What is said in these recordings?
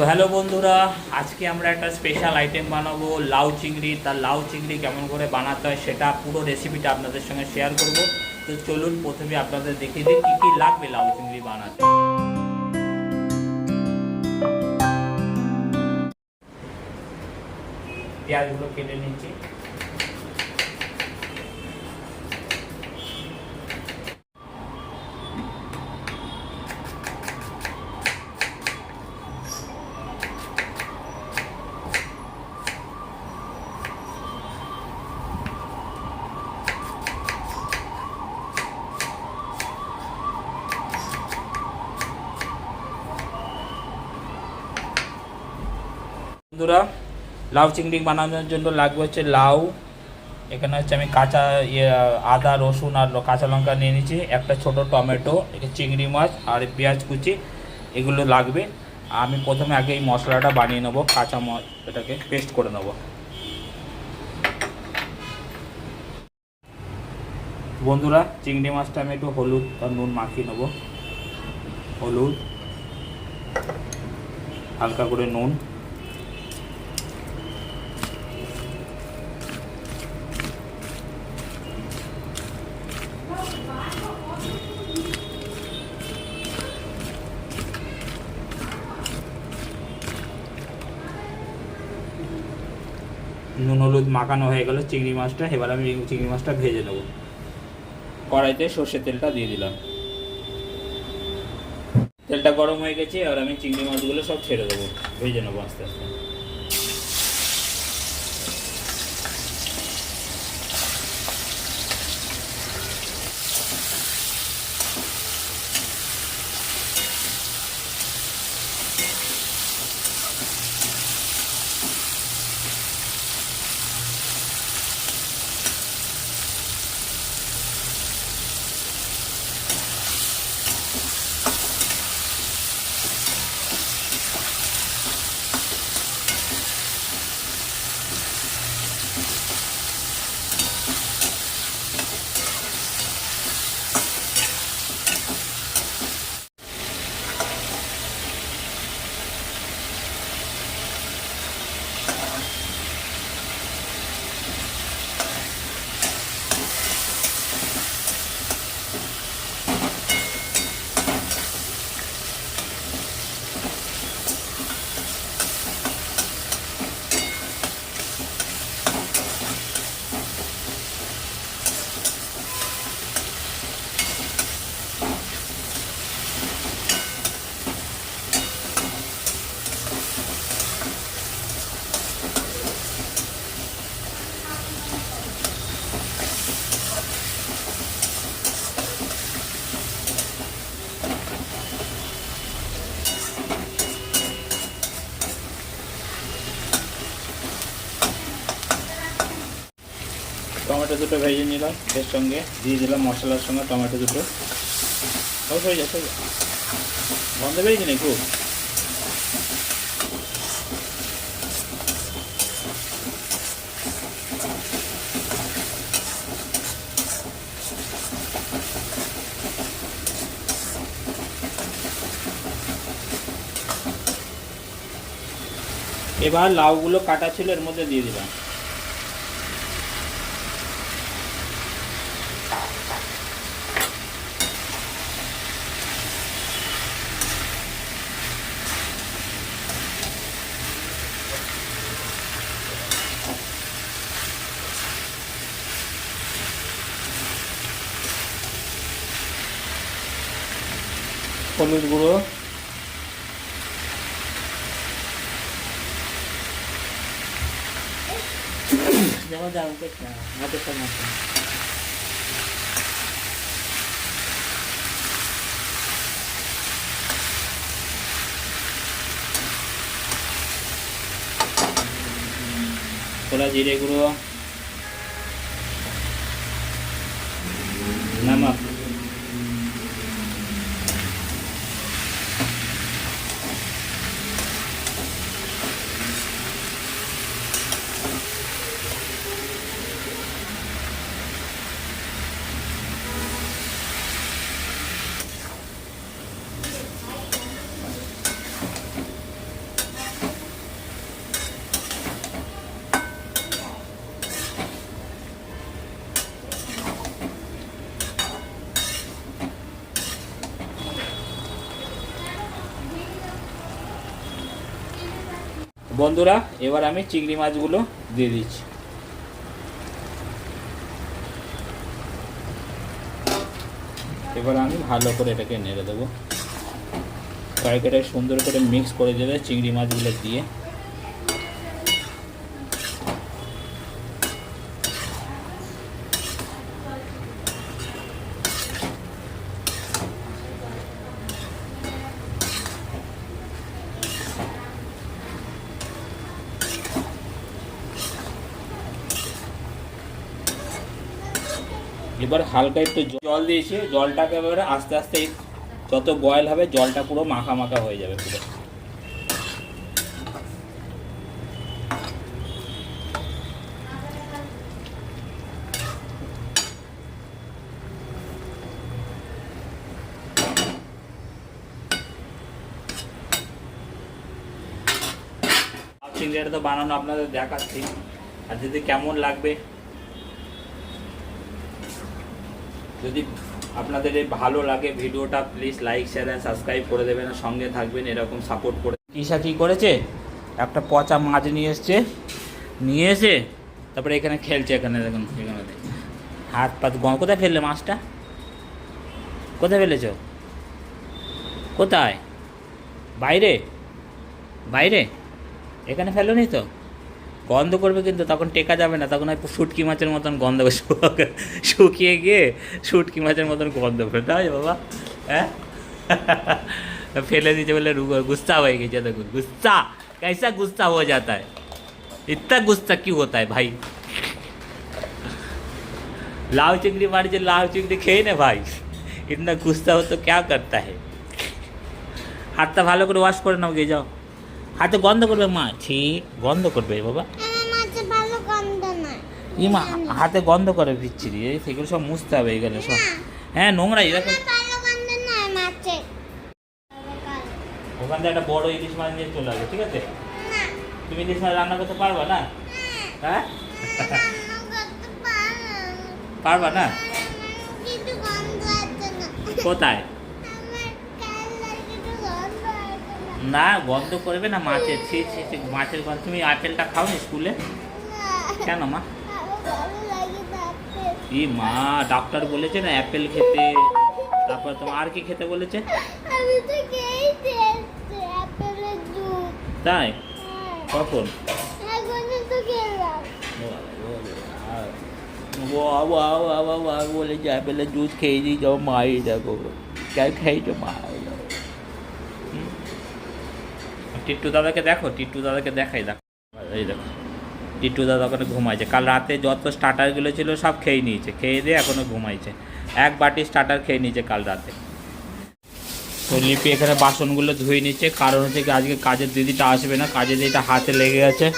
তো হ্যালো বন্ধুরা, আজকে আমরা একটা স্পেশাল আইটেম বানাবো, লাউ চিংড়ি। তার লাউ চিংড়ি কেমন করে বানাতে হয় সেটা পুরো রেসিপিটা আপনাদের সঙ্গে শেয়ার করব। তো চলুন প্রথমে আপনাদের দেখিয়ে দিই কী কী লাগবে লাউ চিংড়ি বানাতে। পেঁয়াজগুলো কেটে নিচ্ছি। বন্ধুরা, লাউ চিংড়ি বানানোর জন্য লাগবে হচ্ছে লাউ। এখানে হচ্ছে আমি কাঁচা ইয়ে আদা, রসুন আর কাঁচা লঙ্কা নিয়ে নিয়েছি, একটা ছোট টমেটো চিংড়ি মাছ আর পেঁয়াজ কুচি, এগুলো লাগবে। আমি প্রথমে আগে এই মশলাটা বানিয়ে নেব, কাঁচা এটাকে পেস্ট করে নেব। বন্ধুরা, চিংড়ি মাছটা আমি একটু হলুদ আর নুন মাখিয়ে নেব। হলুদ, হালকা করে নুন। নুন, হলুদ মাখানো হয়ে গেলো, চিংড়ি মাছটা, এবার আমি চিংড়ি মাছটা ভেজে নেব। কড়াইতে সর্ষের তেলটা দিয়ে দিলাম। তেলটা গরম হয়ে গেছে আর আমি চিংড়ি মাছগুলো সব ছেড়ে দেবো, ভেজে নেব আস্তে আস্তে। টমেটো দুটো ভেজে নিলাম, এর সঙ্গে দিয়ে দিলাম মশলার সঙ্গে টমেটো দুটো। ও হয়ে যাচ্ছে বন্ধ পেয়েছি না খুব এবার লাউগুলো কাটা ছিল, এর মধ্যে দিয়ে দিলাম। হলুদ গুঁড়ো। যাওয়া যাও হাতের বন্ধুরা, এবার আমি চিংড়ি মাছগুলো দিয়ে দিচ্ছি। এবার আমি ভালো করে এটাকে নেড়ে দেবো। তরকারিটা সুন্দর করে মিক্স করে দেবে চিংড়ি মাছগুলো দিয়ে এবার হালকা একটু জল দিয়েছি জলটাকে এবারে আস্তে আস্তে যত বয়েল হবে জলটা পুরো মাখা মাখা হয়ে যাবে পুরো। চিংড়িটা তো বানানো আপনাদের দেখাচ্ছি। আর যদি কেমন লাগবে যদি আপনাদের এই ভালো লাগে ভিডিওটা please like share and subscribe করে দেবেন আর সঙ্গে থাকবেন, এরকম সাপোর্ট করে। কিসা কী করেছে? একটা পচা মাছ নিয়ে এসছে, নিয়ে এসে তারপরে এখানে খেলছে এখানে, দেখুন, এখানে। হাত পাত কোথায় ফেললে মাছটা? কোথায় ফেলেছ? কোথায়? বাইরে? বাইরে? এখানে ফেলোনি তো? গন্ধ করবে কিন্তু তখন টেকা যাবে না তখন হয়তো শুটকি মাছের মতন গন্ধ হবে। শু- শুকিয়ে গিয়ে শুটকি মাছের মতন গন্ধ হবে তাই বাবা হ্যাঁ ফেলে দিতে বলে রু- गुस्सा হয়ে গেছে দেখুন गुस्सा कैसा गुस्सा हो जाता है इतना गुस्सा क्यों होता है भाई लाव चिंगड़ी मार जो लाव चिंगड़ी খেয়ে না ভাই इतना गुस्सा हो तो क्या करता है হাতটা ভালো করে ওয়াশ করে নাও গিয়ে যাও হাতে গন্ধ করবে মা? ঠিক গন্ধ করবে বাবা। আমার মাঝে ভালো গন্ধ নয় ইমা হাতে গন্ধ করে বিচ্ছিরি এই সেগুলো সব মুছতে হবে এইগুলো সব। হ্যাঁ নোংরা এরকম ওখান থেকে একটা বড় ইলিশ মাছ নিয়ে চলে আসবে ঠিক আছে? তুমি ইলিশ মাছ রান্না করতে পারবা না? হ্যাঁ। না। পারবা না। কোথায়? না গন্ধ করবে না মাছের। ছি ছি ছি, মাছের গন্ধ। তুমি আপেলটা খাও নি স্কুলে? কেন মা। ই মা ডাক্তার বলেছে না অ্যাপেল খেতে। তারপর তোমার আর কি খেতে বলেছে? তাই? কখন? বলে যে অ্যাপেলের জুস খেয়ে দিই যাও মাই দেখো। কে খেয়েছো মা। টিট্টু দাদাকে দেখো, টিট্টু দাদাকে দেখাই দেখো। এই দেখো, টিট্টু দাদা ওখানে ঘুমাইছে। কাল রাতে যত স্টার্টারগুলো ছিল সব খেয়ে নিয়েছে, খেয়ে দিয়ে এখনও ঘুমাইছে। এক বাটি স্টার্টার খেয়ে নিয়েছে কাল রাতে। তো লিপি এখানে বাসনগুলো ধুয়ে নিচ্ছে। কারণ হচ্ছে কি, আজকে কাজের দিদিটা আসবে না, কাজের দিদিটা হাতে লেগে গেছে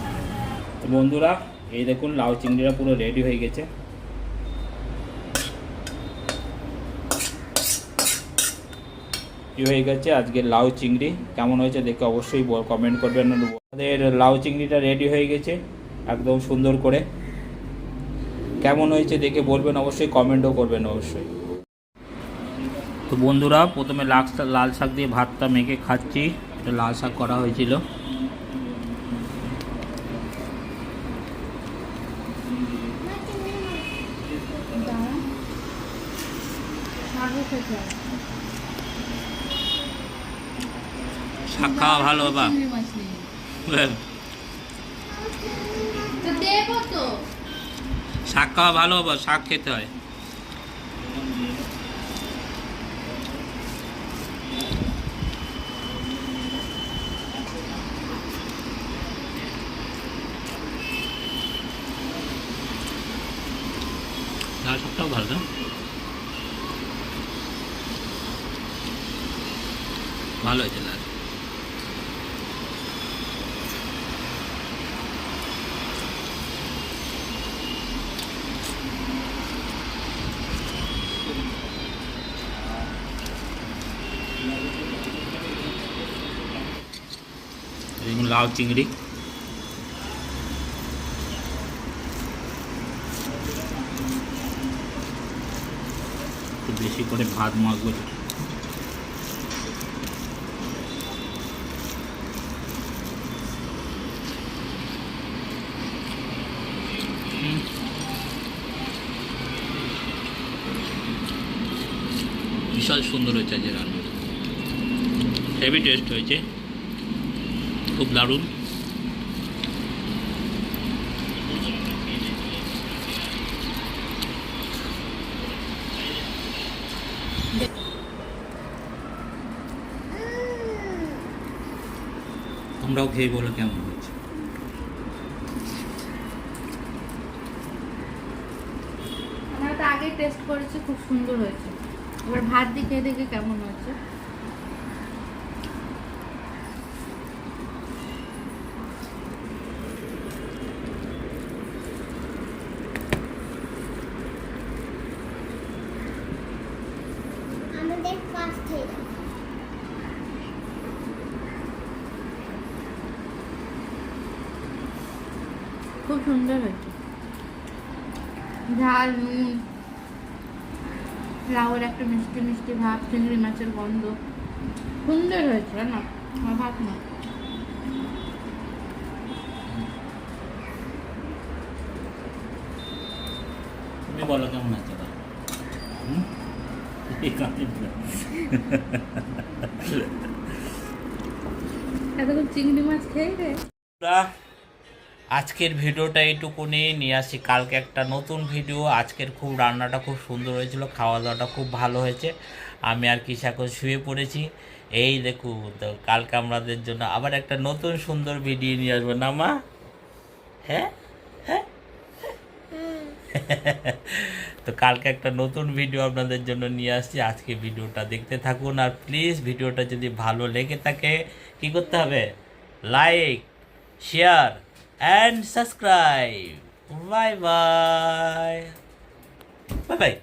কাজে আসছে তো বন্ধুরা, এই দেখুন, লাউ চিংড়িটা পুরো রেডি হয়ে গেছে। হয়ে গেছে আজকে লাউ চিংড়ি। কেমন হয়েছে দেখে অবশ্যই কমেন্ট করবেন। আমাদের লাউ চিংড়িটা রেডি হয়ে গেছে, একদম সুন্দর করে। কেমন হয়েছে দেখে বলবেন, অবশ্যই কমেন্টও করবেন অবশ্যই। তো বন্ধুরা, প্রথমে লাল লাল শাক দিয়ে ভাতটা মেখে খাচ্ছি। এটা লাল শাক করা হয়েছিল। শাক খাওয়া ভালো বাবা শাক খাওয়া ভালো বাবা শাক খেতে হয়। ভালো হয়েছে না। লাউ চিংড়ি। বেশি করে ভাত মাখবো। সুন্দর হয়েছে আজকে রান্না। হেভি টেস্ট হয়েছে। খুব দারুণ। আমরাও খেয়ে বলো কেমন হয়েছে। আগে টেস্ট করেছি, খুব সুন্দর হয়েছে। এবার ভাত দিয়ে খেয়ে দেখে কেমন হচ্ছে খুব সুন্দর হয়েছে। ঝাল নুন লাউয়ের একটা মিষ্টি মিষ্টি ভাব চিংড়ি মাছের গন্ধ। সুন্দর হয়েছে না আমার ভাত না? তুমি বলো কেমন আছে। এতক্ষণ চিংড়ি মাছ খেয়ে রে। আজকের ভিডিওটা এইটুকুনি নিয়ে আসি কালকে একটা নতুন ভিডিও। আজকের খুব রান্নাটা খুব সুন্দর হয়েছিল খাওয়া দাওয়াটা খুব ভালো হয়েছে। আমি আর কি এখন শুয়ে পড়েছি। এই দেখুন তো কালকে আমাদের জন্য আবার একটা নতুন সুন্দর ভিডিও নিয়ে আসব না মা? হ্যাঁ? হ্যাঁ? তো কালকে একটা নতুন ভিডিও আপনাদের জন্য নিয়ে আসছি। আজকে ভিডিওটা দেখতে থাকুন আর প্লিজ ভিডিওটা যদি ভালো লেগে থাকে কি করতে হবে? Like share and subscribe. Bye bye. Bye bye.